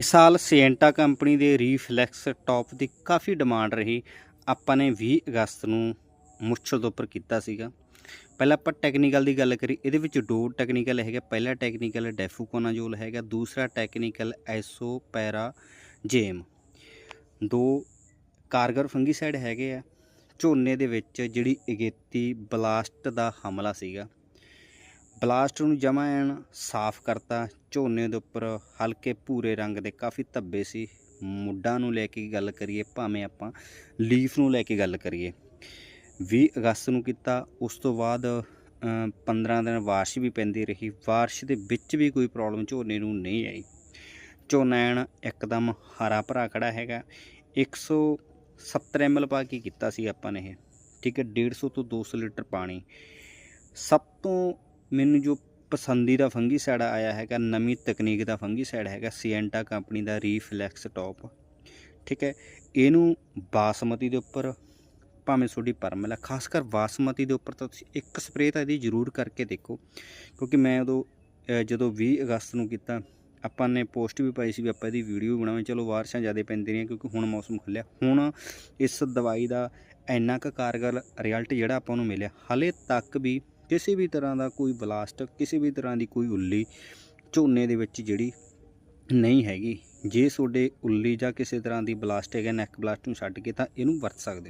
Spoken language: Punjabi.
ਇਸ ਸਾਲ ਸੀਐਂਟਾ ਕੰਪਨੀ ਦੇ ਰੀਫਲੈਕਸ ਟੌਪ ਦੀ ਕਾਫੀ ਡਿਮਾਂਡ ਰਹੀ। ਆਪਾਂ ਨੇ 20 ਅਗਸਤ ਨੂੰ ਮੁੱਛਲ ਤੋਂ ਉੱਪਰ ਕੀਤਾ ਸੀਗਾ। ਪਹਿਲਾਂ ਆਪਾਂ ਟੈਕਨੀਕਲ ਦੀ ਗੱਲ ਕਰੀ, ਇਹਦੇ ਵਿੱਚ ਦੋ ਟੈਕਨੀਕਲ ਹੈਗਾ। ਪਹਿਲਾ ਟੈਕਨੀਕਲ ਡੈਫੂਕੋਨਾਜੋਲ ਹੈਗਾ, ਦੂਸਰਾ ਟੈਕਨੀਕਲ ਐਸੋ ਪੈਰਾ ਜੇਮ ਦੋ ਕਾਰਗਰ ਫੰਗੀਸਾਈਡ ਹੈਗੇ ਆ। ਝੋਨੇ ਦੇ ਵਿੱਚ ਜਿਹੜੀ ਅਗੇਤੀ ਬਲਾਸਟ ਦਾ ਹਮਲਾ ਸੀਗਾ। ਬਲਾਸਟ ਨੂੰ ਜਮਾ ਐਨ ਸਾਫ਼ ਕਰਤਾ ਝੋਨੇ ਦੇ ਉੱਪਰ ਹਲਕੇ ਭੂਰੇ ਰੰਗ ਦੇ ਕਾਫੀ ਧੱਬੇ ਸੀ। ਮੁੱਢਾਂ ਨੂੰ ਲੈ ਕੇ ਗੱਲ ਕਰੀਏ ਭਾਵੇਂ ਆਪਾਂ ਲੀਫ ਨੂੰ ਲੈ ਕੇ ਗੱਲ ਕਰੀਏ 20 ਅਗਸਤ ਨੂੰ ਕੀਤਾ। ਉਸ ਤੋਂ ਬਾਅਦ ਅ, 15 ਦਿਨ ਬਾਰਿਸ਼ ਵੀ ਪੈਂਦੀ ਰਹੀ। ਬਾਰਿਸ਼ ਦੇ ਵਿੱਚ ਵੀ ਕੋਈ ਪ੍ਰੋਬਲਮ ਝੋਨੇ ਨੂੰ ਨਹੀਂ ਆਈ। ਝੋਨਾ ਐਨ ਇੱਕਦਮ ਹਰਾ ਭਰਾ ਖੜਾ ਹੈਗਾ। 170 ਐਮਐਲ ਪਾ ਕੇ ਕੀਤਾ ਸੀ ਆਪਾਂ ਨੇ ਇਹ। ਠੀਕ ਹੈ 150 ਤੋਂ 200 ਲੀਟਰ ਪਾਣੀ। ਸਭ ਤੋਂ ਮੈਨੂੰ ਜੋ ਪਸੰਦੀਦਾ ਫੰਗੀਸਾਈਡ ਆਇਆ ਹੈਗਾ, ਨਵੀਂ ਤਕਨੀਕ ਦਾ ਫੰਗੀਸਾਈਡ ਹੈਗਾ ਸੀਐਂਟਾ ਕੰਪਨੀ ਦਾ ਰੀਫਲੈਕਸ ਟੌਪ ਠੀਕ ਹੈ, ਇਹਨੂੰ ਬਾਸਮਤੀ ਦੇ ਉੱਪਰ, ਭਾਵੇਂ ਤੁਹਾਡੀ ਪਰਮਲ ਹੈ, ਖਾਸ ਕਰ ਬਾਸਮਤੀ ਦੇ ਉੱਪਰ ਤਾਂ ਤੁਸੀਂ ਇੱਕ ਸਪਰੇਅ ਤਾਂ ਇਹਦੀ ਜ਼ਰੂਰ ਕਰਕੇ ਦੇਖੋ। ਕਿਉਂਕਿ ਮੈਂ ਉਦੋਂ ਜਦੋਂ 20 ਅਗਸਤ ਨੂੰ ਕੀਤਾ, ਆਪਾਂ ਨੇ ਪੋਸਟ ਵੀ ਪਾਈ ਸੀ ਵੀ ਆਪਾਂ ਇਹਦੀ ਵੀਡੀਓ ਵੀ ਬਣਾਵਾਂ ਚਲੋ ਬਾਰਿਸ਼ਾਂ ਜ਼ਿਆਦਾ ਪੈਂਦੀਆਂ ਰਹੀਆਂ ਕਿਉਂਕਿ ਹੁਣ ਮੌਸਮ ਖੁੱਲਿਆ ਹੁਣ ਇਸ ਦਵਾਈ ਦਾ ਇੰਨਾ ਕੁ ਕਾਰਗਰ ਰਿਜ਼ਲਟ ਜਿਹੜਾ ਆਪਾਂ ਨੂੰ ਮਿਲਿਆ। ਹਲੇ ਤੱਕ ਵੀ ਕਿਸੇ ਵੀ ਤਰ੍ਹਾਂ ਦਾ ਕੋਈ ਬਲਾਸਟ, ਕਿਸੇ ਵੀ ਤਰ੍ਹਾਂ ਦੀ ਕੋਈ ਉੱਲੀ ਝੋਨੇ ਦੇ ਵਿੱਚ ਜਿਹੜੀ ਨਹੀਂ ਹੈਗੀ, ਜੇ ਤੁਹਾਡੇ ਉੱਲੀ ਜਾਂ ਕਿਸੇ ਤਰ੍ਹਾਂ ਦੀ ਬਲਾਸਟ ਹੈਗਾ ਨੈਕ ਬਲਾਸਟ ਨੂੰ ਛੱਡ ਕੇ ਤਾਂ ਇਹਨੂੰ ਵਰਤ ਸਕਦੇ ਹੋ।